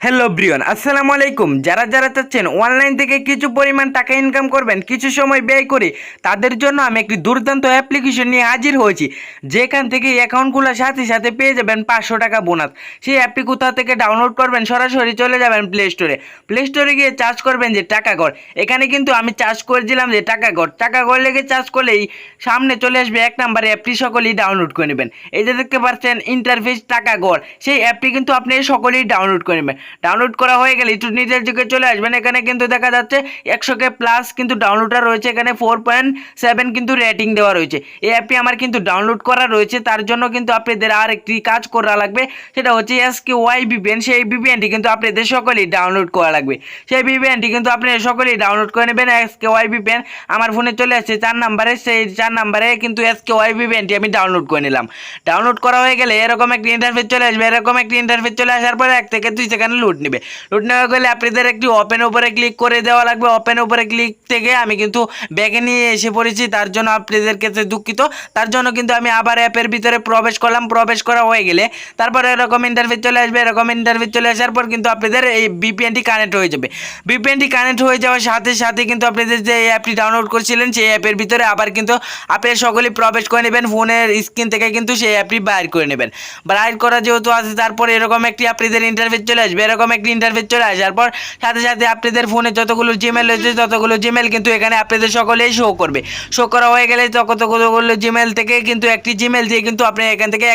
Hello Brian আসসালামু আলাইকুম যারা যারা চাচ্ছেন অনলাইন থেকে কিছু পরিমাণ টাকা ইনকাম করবেন, কিছু সময় ব্যয় করে, তাদের জন্য আমি একটি দুর্দান্ত অ্যাপ্লিকেশন নিয়ে হাজির হয়েছি। যেখান থেকে অ্যাকাউন্ট খোলার সাথে সাথে পেয়ে যাবেন পাঁচশো টাকা বোনাস সেই অ্যাপটি কোথা থেকে ডাউনলোড করবেন, সরাসরি চলে যাবেন প্লে স্টোরে প্লে স্টোরে গিয়ে চার্জ করবেন যে টাকা গড় এখানে কিন্তু আমি চার্জ করেছিলাম যে টাকা গড় টাকা গড় লেগে চার্জ করলেই সামনে চলে আসবে এক নাম্বারে অ্যাপটি সকলেই ডাউনলোড করে নেবেন। এই যে দেখতে পাচ্ছেন ইন্টারফেস টাকা গড় সেই অ্যাপটি কিন্তু আপনি সকলেই ডাউনলোড করে নেবেন। ডাউনলোড করা হয়ে গেলে একটু নিজের দিকে চলে আসবেন। এখানে কিন্তু দেখা যাচ্ছে একশো কে প্লাস কিন্তু ডাউনলোডার রয়েছে। এখানে ফোর পয়েন্ট সেভেন কিন্তু রেটিং দেওয়া রয়েছে। এই অ্যাপটি আমার কিন্তু ডাউনলোড করা রয়েছে। তার জন্য কিন্তু আপনাদের আর একটি কাজ করা লাগবে। সেটা হচ্ছে এসকে ওয়াই বিপিএন সেই বিপিএনটি কিন্তু আপনাদের সকলেই ডাউনলোড করা লাগবে। সেই বিপিএনটি কিন্তু আপনি সকলেই ডাউনলোড করে নেবেন। এস কে ওয়াই বিপিএন আমার ফোনে চলে আসছে। চার নাম্বারে, সেই চার নাম্বারে কিন্তু এস কে ওয়াই বিপিএনটি আমি ডাউনলোড করে নিলাম। ডাউনলোড করা হয়ে গেলে এরকম একটি ইন্টারফেস চলে আসবে। এরকম একটি ইন্টারফেস চলে আসার পরে এক থেকে দুই সেকেন্ড লুট নেবে। লুট নেওয়া গেলে আপনাদের একটি ওপেন উপরে ক্লিক করে দেওয়া লাগবে। ওপেন উপরে ক্লিক থেকে আমি কিন্তু ব্যাগে নিয়ে এসে পড়েছি। তার জন্য আপনাদের কাছে দুঃখিত। তার জন্য কিন্তু আমি আবার অ্যাপের ভিতরে প্রবেশ করলাম। প্রবেশ করা হয়ে গেলে তারপরে এরকম ইন্টারভিউ চলে আসবে। এরকম ইন্টারভিউ চলে আসার পর কিন্তু আপনাদের এই বিপিএনটি কানেক্ট হয়ে যাবে। বিপিএনটি কানেক্ট হয়ে যাওয়ার সাথে সাথে কিন্তু আপনাদের যে অ্যাপটি ডাউনলোড করছিলেন, সেই অ্যাপের ভিতরে আবার কিন্তু আপনারা সকলেই প্রবেশ করে নেবেন। ফোনের স্ক্রিন থেকে কিন্তু সেই অ্যাপটি বাইর করে নেবেন। বাইর করা যেহেতু আছে, তারপরে এরকম একটি আপনাদের ইন্টারভিউ চলে আসবে। এরকম একটি ইন্টারভিউ চলে আসার পর সাথে সাথে আপনাদের ফোনে যতগুলো জিমেল রয়েছে, ততগুলো জিমেল কিন্তু এখানে আপনাদের সকলেই শো করবে। শো করা হয়ে গেলে ততগুলো জিমেল থেকে কিন্তু একটি জিমেল দিয়ে কিন্তু আপনি এখান থেকে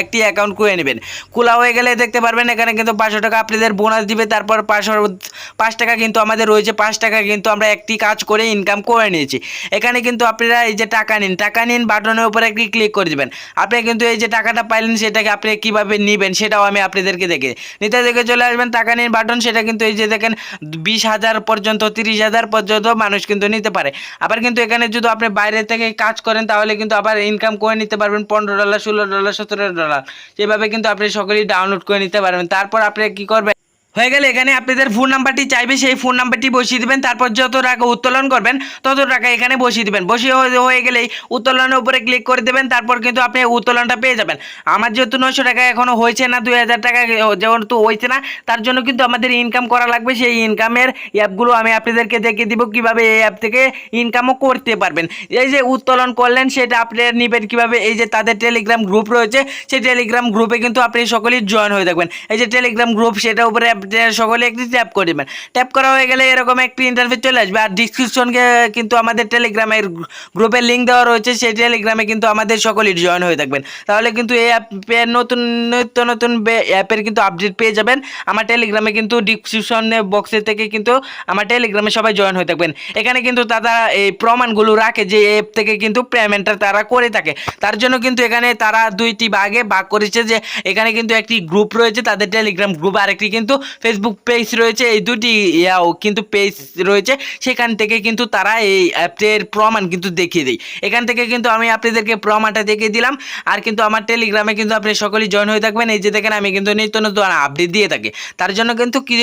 একটি অ্যাকাউন্ট খুলে নেবেন। খোলা হয়ে গেলে দেখতে পারবেন এখানে কিন্তু পাঁচশো টাকা আপনাদের বোনাস দিবে, তারপর পাঁচশো, পাঁচ টাকা কিন্তু আমাদের রয়েছে, পাঁচ টাকা কিন্তু আমরা একটি কাজ করে ইনকাম করে নিয়েছি। এখানে কিন্তু আপনারা এই যে টাকা নিন টাকা নিন বাটনের উপরে একটি ক্লিক করে দেবেন। আপনি কিন্তু এই যে টাকাটা পাইলেন, সেটাকে আপনি কীভাবে নেবেন, সেটাও আমি আপনাদেরকে দেখে নিতে দেখে চলে আসবেন। টাকা নিন বাটন সেটা কিন্তু এই যে দেখেন, বিশ হাজার পর্যন্ত, তিরিশ হাজার পর্যন্ত মানুষ কিন্তু নিতে পারে। আবার কিন্তু এখানে যদি আপনি বাইরে থেকে কাজ করেন, তাহলে কিন্তু আবার ইনকাম করে নিতে পারবেন, পনেরো ডলার ষোলো ডলার সতেরো ডলার সেভাবে কিন্তু আপনি সকলেই ডাউনলোড করে নিতে পারবেন। তারপর আপনি কি করবেন? হয়ে গেলে এখানে আপনাদের ফোন নাম্বারটি চাইবে, সেই ফোন নাম্বারটি বসিয়ে দিবেন, তারপর যত টাকা উত্তোলন করবেন, তত টাকা এখানে বসিয়ে দিবেন। বসিয়ে হয়ে- গেলেই উত্তোলনের উপরে ক্লিক করে দেবেন, তারপর কিন্তু আপনি উত্তোলনটা পেয়ে যাবেন। আমার যেহেতু নয়শো টাকা এখনও হয়েছে না, দুই হাজার টাকা যেহেতু হয়েছে না, তার জন্য কিন্তু আমাদের ইনকাম করা লাগবে। সেই ইনকামের অ্যাপগুলো আমি আপনাদেরকে দেখিয়ে দিব, কীভাবে এই অ্যাপ থেকে ইনকামও করতে পারবেন। এই যে উত্তোলন করলেন, সেটা আপনি নেবেন কীভাবে? এই যে তাদের টেলিগ্রাম গ্রুপ রয়েছে, সেই টেলিগ্রাম গ্রুপে কিন্তু আপনি সকলেই জয়েন হয়ে থাকবেন। এই যে টেলিগ্রাম গ্রুপ সেটা উপরে সকলে একটি ট্যাপ করে দেবেন ট্যাপ করা হয়ে গেলে এরকম একটি ইন্টারভিউ চলে আসবে। আর ডিসক্রিপশনকে কিন্তু আমাদের টেলিগ্রামের গ্রুপের লিঙ্ক দেওয়া রয়েছে, সেই টেলিগ্রামে কিন্তু আমাদের সকলেই জয়েন হয়ে থাকবেন। তাহলে কিন্তু এই অ্যাপের নতুন, নিত্য নতুন অ্যাপের কিন্তু আপডেট পেয়ে যাবেন। আমার টেলিগ্রামে কিন্তু ডিসক্রিপশন বক্সের থেকে কিন্তু আমার টেলিগ্রামে সবাই জয়েন হয়ে থাকবেন। এখানে কিন্তু তারা এই প্রমাণগুলো রাখে যে অ্যাপ থেকে কিন্তু পেমেন্টটা তারা করে থাকে। তার জন্য কিন্তু এখানে তারা দুইটি ভাগে ভাগ করেছে যে এখানে কিন্তু একটি গ্রুপ রয়েছে, তাদের টেলিগ্রাম গ্রুপ আরেকটি কিন্তু ফেসবুক পেজ রয়েছে, এই দুটি, ইয়াও, কিন্তু পেজ রয়েছে। সেখান থেকে কিন্তু তারা এই অ্যাপের প্রমাণ কিন্তু দেখিয়ে দেয়। এখান থেকে কিন্তু আমি আপনাদেরকে প্রমাণটা দেখিয়ে দিলাম। আর কিন্তু আমার টেলিগ্রামে কিন্তু আপনি সকলেই জয়েন হয়ে থাকবেন। এই যে দেখেন, আমি কিন্তু নিত্য নতুন আপডেট দিয়ে থাকি। তার জন্য কিন্তু কী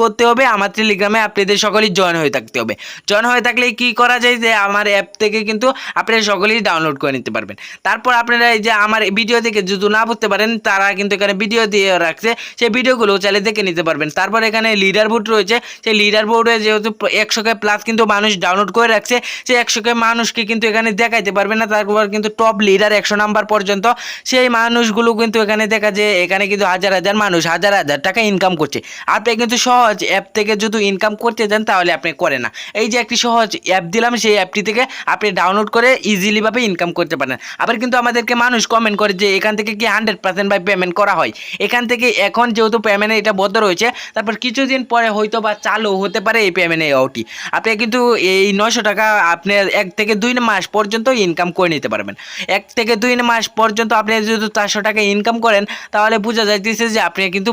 করতে হবে? আমার টেলিগ্রামে আপনাদের সকলেই জয়েন হয়ে থাকতে হবে। জয়েন হয়ে থাকলে কি করা যায়? যে আমার অ্যাপ থেকে কিন্তু আপনারা সকলেই ডাউনলোড করে নিতে পারবেন। তারপর আপনারা এই যে আমার ভিডিও দেখে যদি না বুঝতে পারেন, তারা কিন্তু এখানে ভিডিও দিয়ে রাখছে। সেই ভিডিওগুলো চাইলে দেখে নিতে পারবেন। তারপর এখানে লিডার বোর্ড রয়েছে। সেই লিডার বোর্ডে যেহেতু একশো কে প্লাস কিন্তু মানুষ ডাউনলোড করে রাখছে, সেই একশো কে মানুষকে কিন্তু এখানে দেখাইতে পারবে না। তারপর কিন্তু টপ লিডার একশো নাম্বার পর্যন্ত, সেই মানুষগুলো কিন্তু এখানে দেখা যায় এখানে কিন্তু হাজার হাজার মানুষ, হাজার হাজার টাকা ইনকাম করছে। আপনি কিন্তু সহজ অ্যাপ থেকে যদি ইনকাম করতে যান তাহলে আপনি করে না। এই যে একটি সহজ অ্যাপ দিলাম, সেই অ্যাপটি থেকে আপনি ডাউনলোড করে ইজিলিভাবে ইনকাম করতে পারেন। আবার কিন্তু আমাদেরকে মানুষ কমেন্ট করে যে, এখান থেকে কি হান্ড্রেড পার্সেন্ট বাই পেমেন্ট করা হয়? এখান থেকে এখন যেহেতু পেমেন্ট এটা বদ্ধ রয়েছে তারপর কিছুদিন পরে হয়তো বা চালু হতে পারে এই পেমেন্ট ওটি আপনি কিন্তু এই নয়শো টাকা আপনি এক থেকে দুই মাস পর্যন্ত ইনকাম করে নিতে পারবেন। এক থেকে দুই মাস পর্যন্ত আপনি যদি চারশো টাকা ইনকাম করেন, তাহলে বোঝা যাইতেছে যে আপনি কিন্তু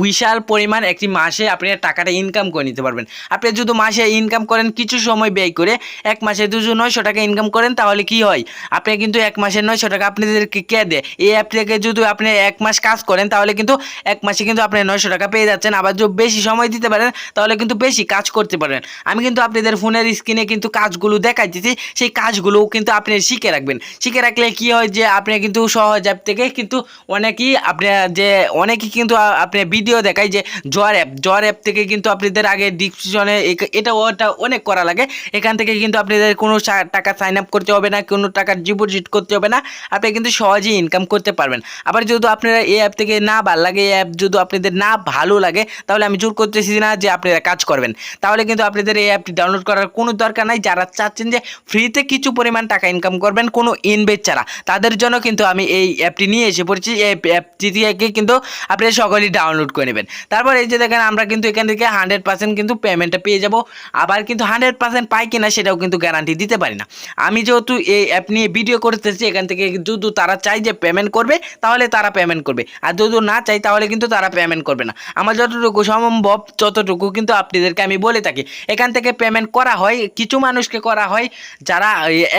বিশাল পরিমাণ একটি মাসে আপনি টাকাটা ইনকাম করে নিতে পারবেন। আপনি যদি মাসে ইনকাম করেন, কিছু সময় ব্যয় করে এক মাসে দুশো নয়শো টাকা ইনকাম করেন, তাহলে কি হয়? আপনি কিন্তু এক মাসে নয়শো টাকা আপনাদেরকে কে দেয়? এই অ্যাপ থেকে যদি আপনি এক মাস কাজ করেন, তাহলে কিন্তু এক মাসে কিন্তু আপনি নয়শো টাকা পেয়ে যাচ্ছেন, আবার যদি বেশি সময় দিতে পারেন, তাহলে কিন্তু বেশি কাজ করতে পারেন আমি কিন্তু আপনাদের ফোনের স্ক্রিনে কিন্তু কাজগুলো দেখাই দিচ্ছি সেই কাজগুলোও কিন্তু আপনি শিখে রাখবেন। শিখে রাখলে কি হয় যে, আপনি কিন্তু সহজ অ্যাপ থেকে কিন্তু অনেকই আপনি, যে অনেকেই কিন্তু আপনি ভিডিও দেখায় যে, জ্বর অ্যাপ জ্বর অ্যাপ থেকে কিন্তু আপনাদের আগে ডিসক্রিপশনে এটা ওটা অনেক করা লাগে। এখান থেকে কিন্তু আপনাদের কোনো টাকা সাইন আপ করতে হবে না, কোনো টাকা ডিপোজিট করতে হবে না, আপনি কিন্তু সহজেই ইনকাম করতে পারবেন। আবার যদি আপনারা এই অ্যাপ থেকে না ভালো লাগে এই অ্যাপ যদি আপনাদের না ভালো লাগে, তাহলে আমি জোর করতেছি না যে আপনারা কাজ করবেন। তাহলে কিন্তু আপনাদের এই অ্যাপটি ডাউনলোড করার কোনো দরকার নাই। যারা চাচ্ছেন যে ফ্রিতে কিছু পরিমাণ টাকা ইনকাম করবেন, কোনো ইনভেস্ট ছাড়া, তাদের জন্য কিন্তু আমি এই অ্যাপটি নিয়ে এসে পড়েছি। এই অ্যাপটি থেকে কিন্তু আপনারা সকলেই ডাউনলোড করে নেবেন। তারপর এই যে দেখেন, আমরা কিন্তু এখান থেকে হান্ড্রেড পার্সেন্ট কিন্তু পেমেন্টটা পেয়ে যাব। আবার কিন্তু হান্ড্রেড পার্সেন্ট পাই কিনা সেটাও কিন্তু গ্যারান্টি দিতে পারি না। আমি যেহেতু এই অ্যাপ নিয়ে ভিডিও করতেছি, এখান থেকে যদি তারা চাই যে পেমেন্ট করবে, তাহলে তারা পেমেন্ট করবে। আর যদি না চাই তাহলে কিন্তু তারা পেমেন্ট করবে না। আমার যতটুকু সম্ভব, ততটুকু কিন্তু আপনাদেরকে আমি বলে থাকি। এখান থেকে পেমেন্ট করা হয়, কিছু মানুষকে করা হয়, যারা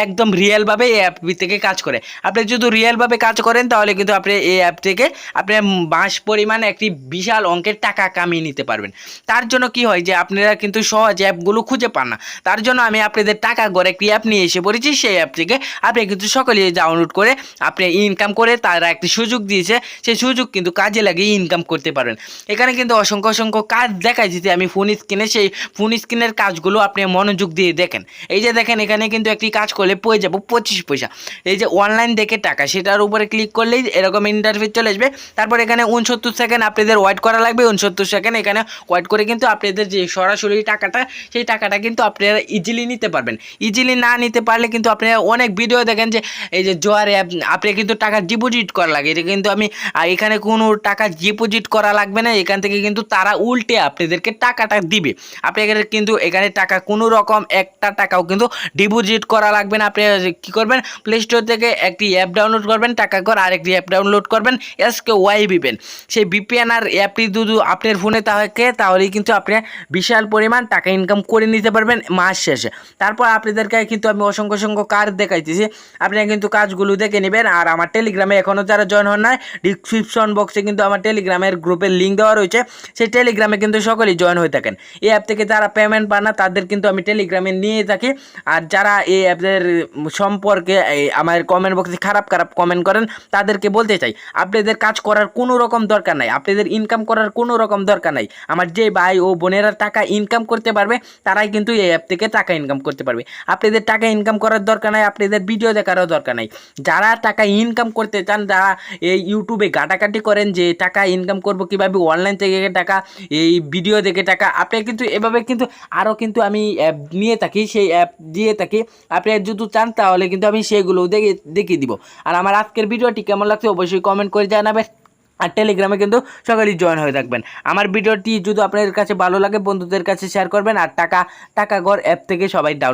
একদম রিয়েলভাবে এই অ্যাপ থেকে কাজ করে। আপনি যদি রিয়েলভাবে কাজ করেন, তাহলে কিন্তু আপনি এই অ্যাপ থেকে আপনি মাস পরিমাণে একটি বিশাল অঙ্কের টাকা কামিয়ে নিতে পারবেন। তার জন্য কি হয় যে, আপনারা কিন্তু সহজ অ্যাপগুলো খুঁজে পান না। তার জন্য আমি আপনাদের টাকা করে একটি অ্যাপ নিয়ে এসে পড়েছি। সেই অ্যাপ থেকে আপনি কিন্তু সকলেই ডাউনলোড করে, আপনি ইনকাম করে তারা একটি সুযোগ দিয়েছে। সেই সুযোগ কিন্তু কাজে লাগিয়ে ইনকাম করতে পারবেন। এখানে কিন্তু অসংখ্য অসংখ্য কাজ দেখায় দিতে আমি ফোন স্ক্রিনে সেই ফোন স্ক্রিনের কাজগুলো আপনি মনোযোগ দিয়ে দেখেন। এই যে দেখেন, এখানে কিন্তু একটি কাজ করলে পেয়ে যাব পঁচিশ পয়সা। এই যে অনলাইন দেখে টাকা, সেটার উপরে ক্লিক করলেই এরকম ইন্টারফেস চলে আসবে। তারপর এখানে উনসত্তর সেকেন্ড আপনাদের ওয়েট করা লাগবে। উনসত্তর সেকেন্ড এখানে ওয়েট করে কিন্তু আপনাদের যে সরাসরি টাকাটা, সেই টাকাটা কিন্তু আপনারা ইজিলি নিতে পারবেন। ইজিলি না নিতে পারলে কিন্তু আপনারা অনেক ভিডিও দেখেন যে, এই যে জোয়ার অ্যাপ আপনি কিন্তু টাকা ডিপোজিট করা লাগে। এটা কিন্তু আমি এখানে কোনো টাকা ডিপোজিট করা লাগবে না, এখান থেকে কিন্তু তারা উল্টে আপনাদেরকে টাকাটা দিবে। আপনি এখানে কিন্তু, এখানে টাকা কোনো রকম, একটা টাকাও কিন্তু ডিপোজিট করা লাগবে না। আপনি কী করবেন? প্লে স্টোর থেকে একটি অ্যাপ ডাউনলোড করবেন, টাকা করে আরেকটি অ্যাপ ডাউনলোড করবেন এসকে ওয়াই বিপেন। সেই বিপিএন আর অ্যাপটি যদি আপনার ফোনে থাকে, তাহলেই কিন্তু আপনি বিশাল পরিমাণ টাকা ইনকাম করে নিতে পারবেন মাস শেষে। তারপর আপনাদেরকে কিন্তু আমি অসংখ্য অসংখ্য কাজ দেখাইতেছি। আপনারা কিন্তু কাজগুলো দেখে নেবেন। আর আমার টেলিগ্রামে এখনও যারা জয়েন হন নাই ডিসক্রিপশন বক্সে কিন্তু আমার টেলিগ্রামের গ্রুপের লিঙ্ক দেওয়া রয়েছে, সেই টেলিগ্রামে কিন্তু সকলেই জয়েন হয়ে থাকেন। এই অ্যাপ থেকে যারা পেমেন্ট পান না, তাদের কিন্তু আমি টেলিগ্রামে নিয়ে থাকি। আর যারা এই অ্যাপের সম্পর্কে আমার কমেন্ট বক্সে খারাপ খারাপ কমেন্ট করেন, তাদেরকে বলতে চাই, আপনাদের কাজ করার কোনো রকম দরকার নাই। আপনাদের ইনকাম করার কোনো রকম দরকার নাই। আমার যে ভাই ও বোনেরা টাকা ইনকাম করতে পারবে, তারাই কিন্তু এই অ্যাপ থেকে টাকা ইনকাম করতে পারবে। আপনাদের টাকা ইনকাম করার দরকার নাই, আপনাদের ভিডিও দেখারও দরকার নাই। যারা টাকা ইনকাম করতে চান, যারা এই ইউটিউবে ঘাটাঘাটি করেন যে টাকা ইনকাম করব কীভাবে অনলাইন থেকে টাকা, এই ভিডিও দেখে টাকা আপনি কিন্তু এভাবে কিন্তু আরও কিন্তু আমি অ্যাপ নিয়ে থাকি, সেই অ্যাপ দিয়ে থাকি। আপনি যদি চান তাহলে কিন্তু আমি সেগুলো দেখে, দেখিয়ে দিব। আর আমার আজকের ভিডিওটি কেমন লাগছে অবশ্যই কমেন্ট করে জানাবেন। আর টেলিগ্রামে কিন্তু সকালেই জয়েন হয়ে থাকবেন। আমার ভিডিওটি যদি আপনাদের কাছে ভালো লাগে, বন্ধুদের কাছে শেয়ার করবেন। আর টাকা টাকা ঘর অ্যাপ থেকে সবাই ডাউনলোড